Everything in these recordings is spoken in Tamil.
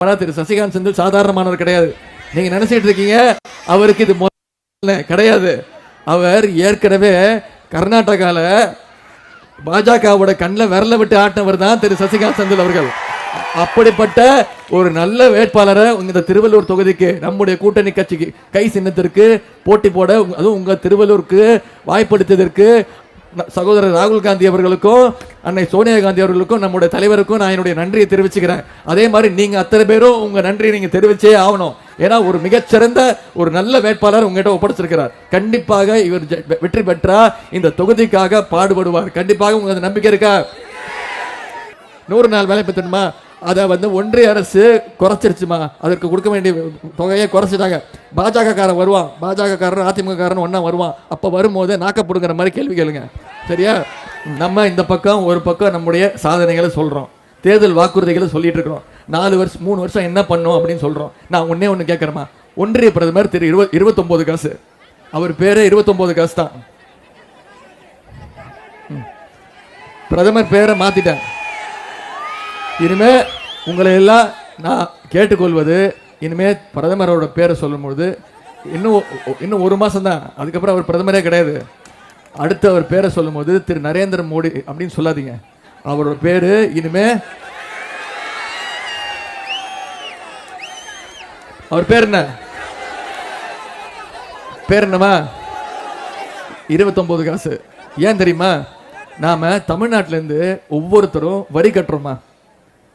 ஆனா திரு சசிகாந்த் செந்தில் சாதாரணமானவர் கிடையாது. நீங்க நினைச்சிட்டு இருக்கீங்க அவருக்கு இது முதல்ல கிடையாது. அவர் ஏற்கனவே கர்நாடகால பாஜகவோட கண்ணில் விரல விட்டு ஆட்டினவர் தான் திரு சசிகாந்த் செந்தில் அவர்கள். அப்படிப்பட்ட ஒரு நல்ல வேட்பாளரை இந்த திருவள்ளூர் தொகுதிக்கு நம்முடைய கூட்டணி கட்சிக்கு கை சின்னத்திற்கு போட்டி போட உங்க- அதுவும் உங்க திருவள்ளூருக்கு வாய்ப்படுத்தியதற்கு சகோதரர் ராகுல் காந்தி அவர்களுக்கும் அன்னை சோனியா காந்தி அவர்களுக்கும் நம்முடைய தலைவருக்கும் நான் என்னுடைய நன்றியை தெரிவிச்சுக்கிறேன். அதே மாதிரி நீங்க அத்தனை பேரும் உங்க நன்றியை நீங்க தெரிவிச்சே ஆகணும். ஏன்னா ஒரு மிகச்சிறந்த ஒரு நல்ல வேட்பாளர் உங்ககிட்ட ஒப்படைச்சிருக்கிறார். கண்டிப்பாக இவர் ஜெ- வெ- வெற்றி பெற்றா இந்த தொகுதிக்காக பாடுபடுவார். கண்டிப்பாக உங்களுக்கு நம்பிக்கை இருக்கா? நூறு நாள் வேலை பெற்றணுமா? அதை வந்து ஒன்றிய அரசு குறைச்சிருச்சுமா? அதற்கு கொடுக்க வேண்டிய தொகையை குறைச்சிட்டாங்க. பாஜக காரன் வருவான். பாஜக காரன் அதிமுக காரன் ஒன்றா வருவான். அப்போ வரும்போது நாக்கப்படுங்கிற மாதிரி கேள்வி கேளுங்க. சரியா? நம்ம இந்த பக்கம் ஒரு பக்கம் நம்முடைய சாதனைகளை சொல்கிறோம் தேர்தல் வாக்குறுதிகளை சொல்லிட்டு இருக்கிறோம். நாலு வருஷம் மூணு வருஷம் என்ன பண்ணோம் அப்படின்னு சொல்கிறோம் நான் ஒன்றே ஒன்று கேட்குறேம்மா ஒன்றிய பிரதமர் திரு இருபது இருபத்தொம்போது காசு. அவர் பேரே இருபத்தொம்போது காசு தான். ம். பிரதமர் பேரை மாற்றிட்டேன் இனிமே உங்களை எல்லாம் நான் கேட்டுக்கொள்வது இனிமே பிரதமரோட பேரை சொல்லும்பொழுது இன்னும் இன்னும் ஒரு மாதம் தான் அதுக்கப்புறம் அவர் பிரதமரே கிடையாது. அடுத்து அவர் பேரை சொல்லும்போது திரு நரேந்திர மோடி அப்படின்னு சொல்லாதீங்க. அவரோட பேரு இனிமே அவர் பேர் என்ன? பேர் என்னமா இருபத்தொம்போது காசு. ஏன் தெரியுமா? நாம தமிழ்நாட்டிலேருந்து ஒவ்வொருத்தரும் வரி கட்டுறோமா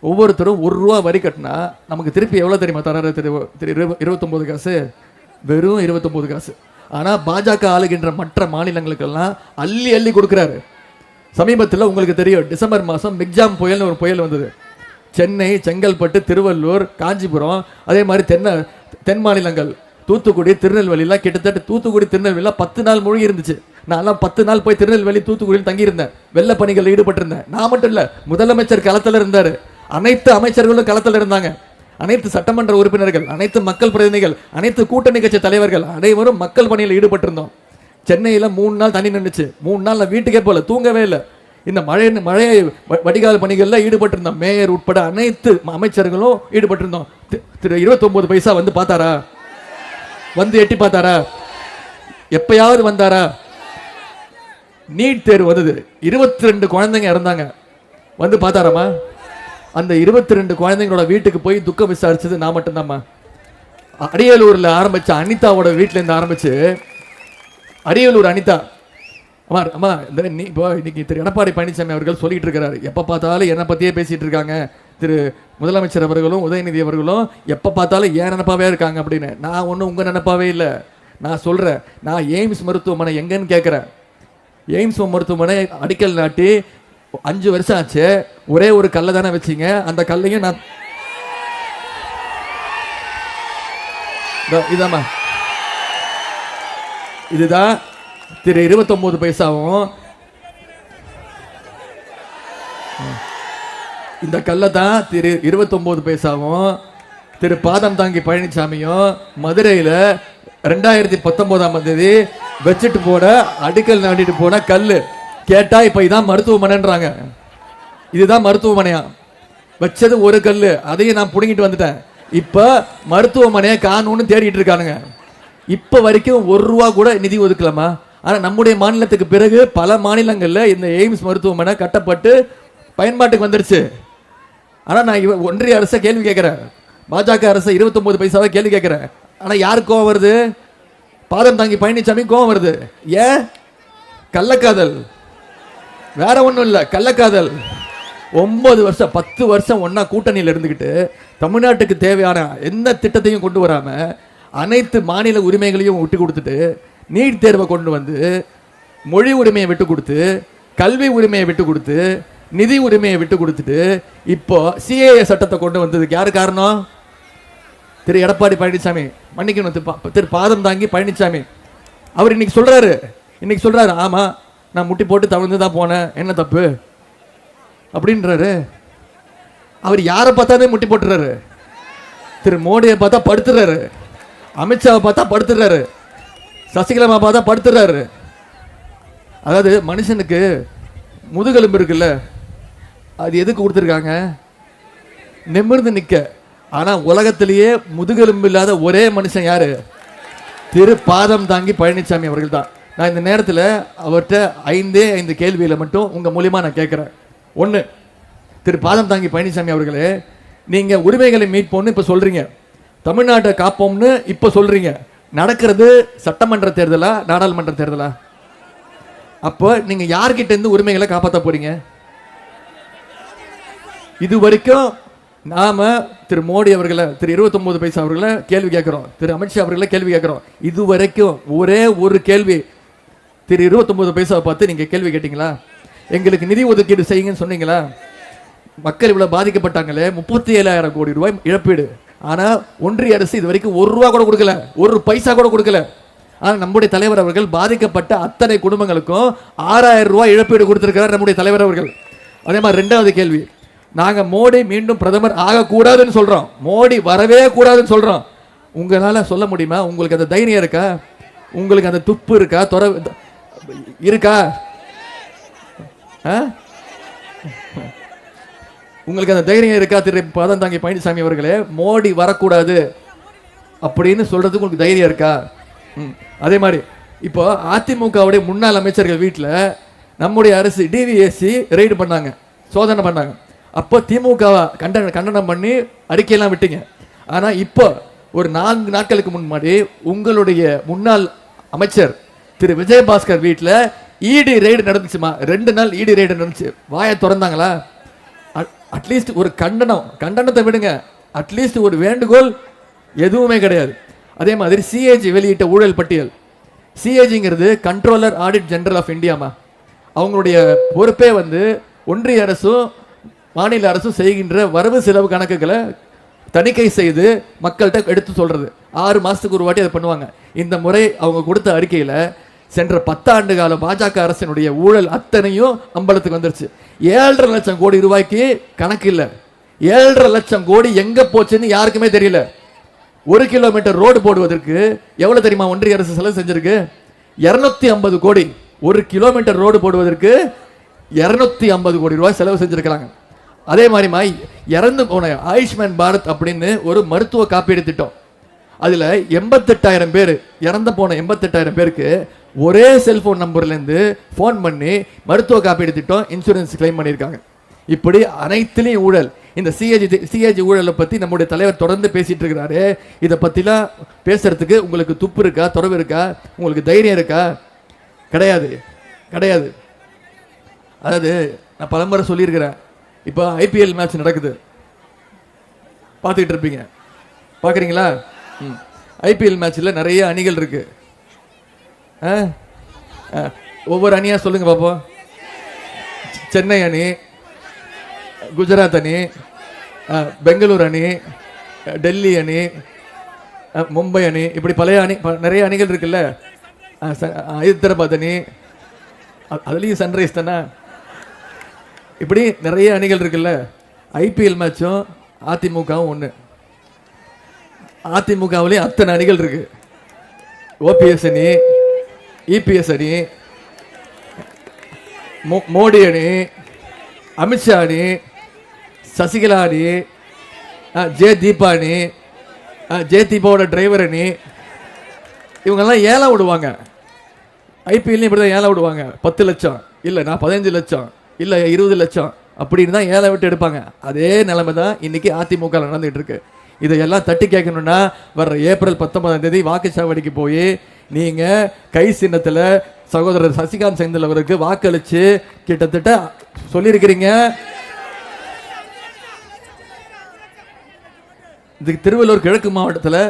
ஒவ்வொருத்தரும் ஒரு ரூபா வரி கட்டினா நமக்கு திருப்பி எவ்வளோ தெரியுமா தராரு? திரு இருபத்தொம்போது காசு. வெறும் இருபத்தொம்போது காசு. ஆனால் பாஜக ஆளுகின்ற மற்ற மாநிலங்களுக்கெல்லாம் அள்ளி அள்ளி கொடுக்குறாரு. சமீபத்தில் உங்களுக்கு தெரியும் டிசம்பர் மாதம் மிக்ஜாம் புயல்னு ஒரு புயல் வந்தது. சென்னை செங்கல்பட்டு திருவள்ளூர் காஞ்சிபுரம் அதே மாதிரி தென்ன தென் மாநிலங்கள் தூத்துக்குடி திருநெல்வேலிலாம் கிட்டத்தட்ட தூத்துக்குடி திருநெல்வேலிலாம் பத்து நாள் மூழ்கி இருந்துச்சு. நான்லாம் பத்து நாள் போய் திருநெல்வேலி தூத்துக்குடியில் தங்கியிருந்தேன். வெள்ள பணிகளில் ஈடுபட்டிருந்தேன். நான் மட்டும் இல்லை முதலமைச்சர் களத்தில் இருந்தார். அனைத்து அமைச்சர்களும் களத்தில் இருந்தாங்க. அனைத்து சட்டமன்ற உறுப்பினர்கள் அனைத்து மக்கள் பிரதிநிதிகள் அனைத்து கூட்டணி கட்சி தலைவர்கள் அனைவரும் மக்கள் பணியில் ஈடுபட்டிருந்தோம். சென்னையில் மூணு நாள் தண்ணி நின்றுச்சு மூணு நாள் நான் வீட்டுக்கே போகல தூங்கவே இல்லை. இந்த மழை மழை வ- வடிகால் பணிகளில் ஈடுபட்டிருந்தோம். மேயர் உட்பட அனைத்து அமைச்சர்களும் ஈடுபட்டிருந்தோம். திரு இருபத்தொன்பது பைசா வந்து பார்த்தாரா? வந்து எட்டி பார்த்தாரா? எப்பயாவது வந்தாரா? நீட் தேர்வு வந்தது. இருபத்தி ரெண்டு குழந்தைங்க இறந்தாங்க. வந்து பார்த்தாராமா அந்த இருபத்தி ரெண்டு குழந்தைங்களோட வீட்டுக்கு போய் துக்கம் விசாரிச்சது நான் மட்டும்தாம்மா. அ- அரியலூர்ல அனிதாவோட வீட்டிலேருந்து இருந்து ஆரம்பிச்சு அரியலூர் அனிதா. அம்மா அம்மா இந்த நீ இப்போ இன்னைக்கு திரு எடப்பாடி பழனிசாமி அவர்கள் சொல்லிட்டு இருக்கிறாரு எப்போ பார்த்தாலும் என்னை பற்றியே பேசிட்டு இருக்காங்க. திரு முதலமைச்சர் அவர்களும் உதயநிதி அவர்களும் எப்போ பார்த்தாலும் ஏன் நினப்பாவே இருக்காங்க அப்படின்னு. நான் ஒன்றும் உங்கள் நினப்பாவே இல்லை. நான் சொல்கிறேன் நான் எய்ம்ஸ் மருத்துவமனை எங்கன்னு கேட்குறேன் எய்ம்ஸ் மருத்துவமனை அடிக்கல் நாட்டி அஞ்சு வருஷம் ஆச்சு. ஒரே ஒரு கல்லை தானே வச்சீங்க. அந்த கல்லையும் நான் இதோ இதாம்மா. இதுதான் திரு இருபத்தொம்போது பைசாவும். இந்த கல்லை தான் திரு இருபத்தொம்போது பைசாவும். திரு பாதம் தாங்கி பழனிசாமியும் மதுரையில் ரெண்டாயிரத்தி பத்தொன்பதாம் தேதி வச்சுட்டு போன அடிக்கல் நாட்டிட்டு போன கல் கேட்டா இப்போ இதான் மருத்துவமனைன்றாங்க. இதுதான் மருத்துவமனையா? வச்சது ஒரு கல் அதையும் நான் புடுங்கிட்டு வந்துட்டேன். இப்போ மருத்துவமனையை காணும்னு தேடிட்டு இருக்கானுங்க. இப்போ வரைக்கும் ஒரு ரூபா கூட நிதி ஒதுக்கலாமா ஆனால் நம்முடைய மாநிலத்துக்கு பிறகு பல மாநிலங்களில் இந்த எய்ம்ஸ் மருத்துவமனை கட்டப்பட்டு பயன்பாட்டுக்கு வந்துருச்சு. ஆனால் நான் இவ ஒன்றிய அரசை கேள்வி கேட்குறேன். பாஜக அரசு இருபத்தொம்போது பைசாவை கேள்வி கேட்குறேன். ஆனால் யார் கோவம் வருது? பாதம் தாங்கி பழனிசாமி கோவம் வருது. ஏன்? கள்ளக்காதல். வேற ஒன்றும் இல்லை கள்ளக்காதல். ஒன்பது வருஷம் பத்து வருஷம் ஒன்றா கூட்டணியில் இருந்துக்கிட்டு தமிழ்நாட்டுக்கு தேவையான எந்த திட்டத்தையும் கொண்டு வராமல் அனைத்து மாநில உரிமைகளையும் விட்டு கொடுத்துட்டு நீட் தேர்வை கொண்டு வந்து மொழி உரிமையை விட்டு கொடுத்து கல்வி உரிமையை விட்டு கொடுத்து நிதி உரிமையை விட்டு கொடுத்துட்டு இப்போ சிஏஏ சட்டத்தை கொண்டு வந்ததுக்கு யாரு காரணம்? திரு எடப்பாடி பழனிசாமி. மன்னிக்கணும் திரு திரு பாதம் தாங்கி பழனிசாமி. அவர் இன்னைக்கு சொல்றாரு இன்னைக்கு சொல்றாரு ஆமா நான் முட்டி போட்டு தவிர்த்து தான் போனேன். என்ன தப்பு? அப்படின்றாரு. அவர் யாரை பார்த்தாலே முட்டி போட்டுறாரு. திரு மோடியை பார்த்தா படுத்துறாரு. அமித்ஷாவை பார்த்தா படுத்துறாரு. சசிகலாமா பார்த்தா படுத்துறாரு. அதாவது மனுஷனுக்கு முதுகெலும்பு இருக்குல்ல அது எதுக்கு கொடுத்துருக்காங்க? நிமிர்ந்து நிற்க ஆனால் உலகத்திலேயே முதுகெலும்பு இல்லாத ஒரே மனுஷன் யாரு? திரு பாதம் தாங்கி பழனிசாமி அவர்கள் தான் நான் இந்த நேரத்தில் அவர்கிட்ட ஐந்தே ஐந்து கேள்வியில் மட்டும் உங்கள் மூலியமாக நான் கேட்குறேன். ஒன்று திரு பாதம் தாங்கி பழனிசாமி அவர்களே நீங்கள் உரிமைகளை மீட்போம்னு இப்போ சொல்கிறீங்க தமிழ்நாட்டை காப்போம்னு இப்போ சொல்கிறீங்க நடக்கிறது சட்டமன்ற தேர்தலா நாடாளுமன்ற தேர்தலா? அப்போ நீங்கள் யார்கிட்டேருந்து உரிமைகளை காப்பாற்ற போகிறீங்க இது வரைக்கும் நாம் திரு மோடி அவர்களை திரு 29 பைசா அவர்களை கேள்வி கேட்குறோம். திரு அமித்ஷா அவர்களை கேள்வி கேட்குறோம். இது வரைக்கும் ஒரே ஒரு கேள்வி திரு 29 பைசாவை பார்த்து நீங்கள் கேள்வி கேட்டிங்களா? எங்களுக்கு நிதி ஒதுக்கீடு செய்யுங்கன்னு சொன்னீங்களா? மக்கள் இவ்வளோ பாதிக்கப்பட்டாங்களே முப்பத்தி ஏழாயிரம் கோடி ரூபாய் இழப்பீடு. ஆனால் ஒன்றிய அரசு இது வரைக்கும் ஒரு ரூபா கூட கொடுக்கல. ஒரு பைசா கூட கொடுக்கல. ஆனால் நம்முடைய தலைவர் அவர்கள் பாதிக்கப்பட்ட அத்தனை குடும்பங்களுக்கும் ஆறாயிரம் ரூபாய் இழப்பீடு கொடுத்துருக்கிறார் நம்முடைய தலைவர் அவர்கள். அதே மாதிரி ரெண்டாவது கேள்வி. நாங்கள் மோடி மீண்டும் பிரதமர் ஆகக்கூடாதுன்னு சொல்கிறோம் மோடி வரவே கூடாதுன்னு சொல்கிறோம் உங்களால் சொல்ல முடியுமா? உங்களுக்கு அந்த தைரியம் இருக்கா? உங்களுக்கு அந்த துப்பு இருக்கா? தொர இருக்கா ஆ? உங்களுக்கு அந்த தைரியம் இருக்கா திரு பதம் தாங்கி பழனிசாமி அவர்களே மோடி வரக்கூடாது அப்படின்னு சொல்றதுக்கு உங்களுக்கு தைரியம் இருக்கா ம். அதே மாதிரி இப்போ அதிமுகவுடைய முன்னாள் அமைச்சர்கள் வீட்டில் நம்முடைய அரசு டிவிஎஸ்சி ரெய்டு பண்ணாங்க சோதனை பண்ணாங்க அப்போ திமுக கண்டன கண்டனம் பண்ணி அறிக்கையெல்லாம் விட்டீங்க ஆனால் இப்போ ஒரு நான்கு நாட்களுக்கு முன்னாடி உங்களுடைய முன்னாள் அமைச்சர் திரு விஜயபாஸ்கர் வீட்டில் இடி ரைடு நடந்துச்சுமா? ரெண்டு நாள் இடி ரைடு நடந்துச்சு. வாயை திறந்தாங்களா? அட்லீஸ்ட் ஒரு கண்டனம். கண்டனத்தை விடுங்க. அட்லீஸ்ட் ஒரு வேண்டுகோள் எதுவுமே கிடையாது. அதே மாதிரி சிஏஜி வெளியிட்ட ஊழல் பட்டியல். சிஏஜிங்கிறது கண்ட்ரோலர் ஆடிட் ஜெனரல் ஆஃப் இந்தியாமா அவங்களுடைய பொறுப்பே வந்து ஒன்றிய அரசும் மாநில அரசும் செய்கின்ற வரவு செலவு கணக்குகளை தணிக்கை செய்து மக்கள்கிட்ட எடுத்து சொல்கிறது ஆறு மாதத்துக்கு ஒரு வாட்டி அதை பண்ணுவாங்க. இந்த முறை அவங்க கொடுத்த அறிக்கையில் சென்ற பத்தாண்டு கால பாஜக அரசினுடைய ஊழல் அத்தனையும் அம்பலத்துக்கு வந்துருச்சு. ஏழரை லட்சம் கோடி ரூபாய்க்கு கணக்கு இல்லை. ஏழரை லட்சம் கோடி எங்க போச்சுன்னு யாருக்குமே தெரியல. ஒரு கிலோமீட்டர் ரோடு போடுவதற்கு எவ்வளவு தெரியுமா ஒன்றிய அரசு செலவு செஞ்சிருக்கு? இருநூத்தி ஐம்பது கோடி. ஒரு கிலோமீட்டர் ரோடு போடுவதற்கு இருநூத்தி ஐம்பது கோடி ரூபாய் செலவு செஞ்சிருக்கிறாங்க. அதே மாதிரி மாய் இறந்து போன ஆயுஷ்மான் பாரத் அப்படின்னு ஒரு மருத்துவ காப்பீடு திட்டம். அதில் எண்பத்தெட்டாயிரம் பேர் இறந்து போன எண்பத்தெட்டாயிரம் பேருக்கு ஒரே செல்போன் நம்பர்லேருந்து ஃபோன் பண்ணி மருத்துவ காப்பீடு திட்டம் இன்சூரன்ஸ் கிளைம் பண்ணியிருக்காங்க. இப்படி அனைத்துலேயும் ஊழல். இந்த சிஏஜி சிஏஜி ஊழலை பற்றி நம்முடைய தலைவர் தொடர்ந்து பேசிகிட்டு இருக்கிறாரு. இதை பற்றிலாம் பேசுகிறதுக்கு உங்களுக்கு துப்பு இருக்கா தொடர்பு இருக்கா உங்களுக்கு தைரியம் இருக்கா? கிடையாது. கிடையாது. அதாவது நான் பலமுறை சொல்லியிருக்கிறேன். இப்போ ஐபிஎல் மேட்ச் நடக்குது. பார்த்துக்கிட்டு இருப்பீங்க. பார்க்குறீங்களா? ம். ஐபிஎல் மேட்ச்சில் நிறைய அணிகள் இருக்குது ஒவ்வொரு அணியாக சொல்லுங்க பாப்போம் சென்னை அணி குஜராத் அணி பெங்களூர் அணி டெல்லி அணி மும்பை அணி இப்படி பழைய அணி நிறைய அணிகள் இருக்குல்ல? ஆ, ச- ஹைதராபாத் அணி அதுலேயும் சன்ரைஸ் தானே? இப்படி நிறைய அணிகள் இருக்குல்ல? ஐபிஎல் மேட்சும் அதிமுகவும் ஒன்று அதிமுகவுலேயும் அத்தனை அணிகள் இருக்கு. ஓபிஎஸ் அணி இபிஎஸ் அணி மோ- மோடி அணி அமித்ஷா அணி சசிகலா அணி ஆ, ஜே தீபா அணி ஆ, ஜே தீபாவோட டிரைவர் அணி இவங்கெல்லாம் ஏலம் விடுவாங்க. ஐபிஎல்லையும் இப்படி தான் ஏழை விடுவாங்க. பத்து லட்சம் இல்லை நான் பதினஞ்சு லட்சம் இல்லை இருபது லட்சம் அப்படின்னு தான் ஏழை விட்டு எடுப்பாங்க. அதே நிலைமை தான் இன்னைக்கு அதிமுக நடந்துகிட்டு இருக்கு. இதையெல்லாம் தட்டி கேட்கணும்னா வர்ற ஏப்ரல் பத்தொன்பதாம் தேதி வாக்குச்சாவடிக்கு போய் நீங்க கை சின்னத்துல சகோதரர் சசிகாந்த் செந்தில் அவருக்கு வாக்களிச்சு கிட்டத்தட்ட சொல்லியிருக்கிறீங்க. இதுக்கு திருவள்ளூர் கிழக்கு மாவட்டத்தில்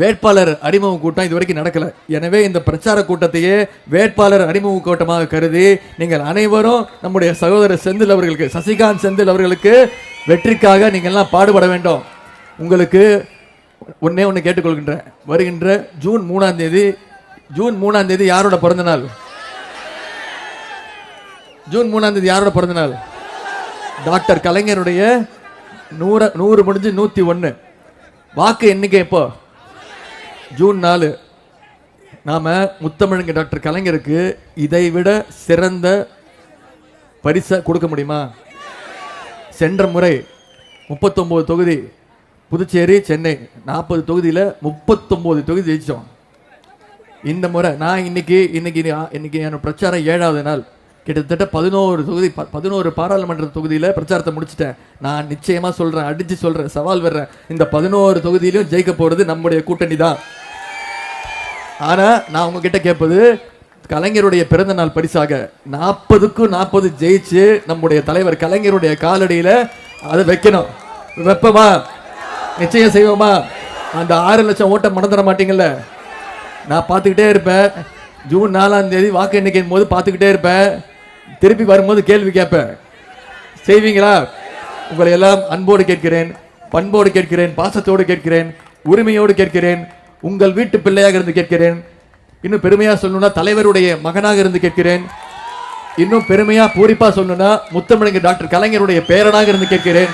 வேட்பாளர் அறிமுக கூட்டம் இது வரைக்கும் நடக்கல. எனவே இந்த பிரச்சார கூட்டத்தையே வேட்பாளர் அறிமுக கூட்டமாக கருதி நீங்கள் அனைவரும் நம்முடைய சகோதரர் செந்தில் அவர்களுக்கு சசிகாந்த் செந்தில் அவர்களுக்கு வெற்றிக்காக நீங்கள்லாம் பாடுபட வேண்டும். உங்களுக்கு ஒன்னே ஒன்று கேட்டுக்கொள்கின்றேன் வருகின்ற ஜூன் மூணாம் தேதி ஜூன் மூணாம் தேதி யாரோட பிறந்த நாள்? ஜூன் மூணாம் தேதி யாரோட பிறந்த நாள்? டாக்டர் கலைஞருடைய நூற நூறு முடிஞ்சு நூத்தி ஒன்று வாக்கு எண்ணிக்கை எப்போ? ஜூன் நாலு. நாம முத்தமிழுங்க டாக்டர் கலைஞருக்கு இதை விட சிறந்த பரிசை கொடுக்க முடியுமா? சென்ற முறை முப்பத்தொம்போது தொகுதி புதுச்சேரி சென்னை. நாற்பது தொகுதியில் முப்பத்தொம்போது தொகுதி ஜெயிச்சோம் இந்த முறை நான் இன்னைக்கு இன்னைக்கு இன்னைக்கு என்னோட பிரச்சாரம் ஏழாவது நாள். கிட்டத்தட்ட பதினோரு தொகுதி ப- பதினோரு பாராளுமன்ற தொகுதியில் பிரச்சாரத்தை முடிச்சிட்டேன். நான் நிச்சயமாக சொல்கிறேன் அடித்து சொல்கிறேன் சவால் வர்றேன் இந்த பதினோரு தொகுதியிலும் ஜெயிக்க போகிறது நம்முடைய கூட்டணி தான். ஆனால் நான் உங்ககிட்ட கேட்பது கலைஞருடைய பிறந்த நாள் பரிசாக நாற்பதுக்கும் நாற்பது ஜெயிச்சு நம்முடைய தலைவர் கலைஞருடைய காலடியில அதை வைக்கணும். வெப்பமா? நிச்சயம் செய்வோமா? அந்த ஆறு லட்சம் ஓட்டை மறந்துட மாட்டீங்கல்ல? நான் பார்த்துக்கிட்டே இருப்பேன். ஜூன் நாலாம் தேதி வாக்கு எண்ணிக்கையின் போது பார்த்துக்கிட்டே இருப்பேன். திருப்பி வரும்போது கேள்வி கேட்பேன். செய்வீங்களா? உங்களை எல்லாம் அன்போடு கேட்கிறேன் பண்போடு கேட்கிறேன் பாசத்தோடு கேட்கிறேன் உரிமையோடு கேட்கிறேன் உங்கள் வீட்டு பிள்ளையாக இருந்து கேட்கிறேன். இன்னும் பெருமையாக சொல்லணும்னா தலைவருடைய மகனாக இருந்து கேட்கிறேன். இன்னும் பெருமையாக பூரிப்பாக சொல்லணும்னா முத்தமிழங்க டாக்டர் கலைஞருடைய பேரனாக இருந்து கேட்கிறேன்.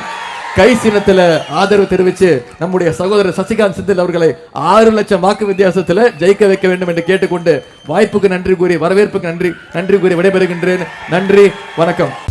கை சின்னத்துல ஆதரவு தெரிவிச்சு நம்முடைய சகோதரர் சசிகாந்த் செந்தில் அவர்களை ஆறு லட்சம் வாக்கு வித்தியாசத்துல ஜெயிக்க வைக்க வேண்டும் என்று கேட்டுக்கொண்டு வாய்ப்புக்கு நன்றி கூறி வரவேற்புக்கு நன்றி நன்றி கூறி விடைபெறுகின்றேன். நன்றி வணக்கம்.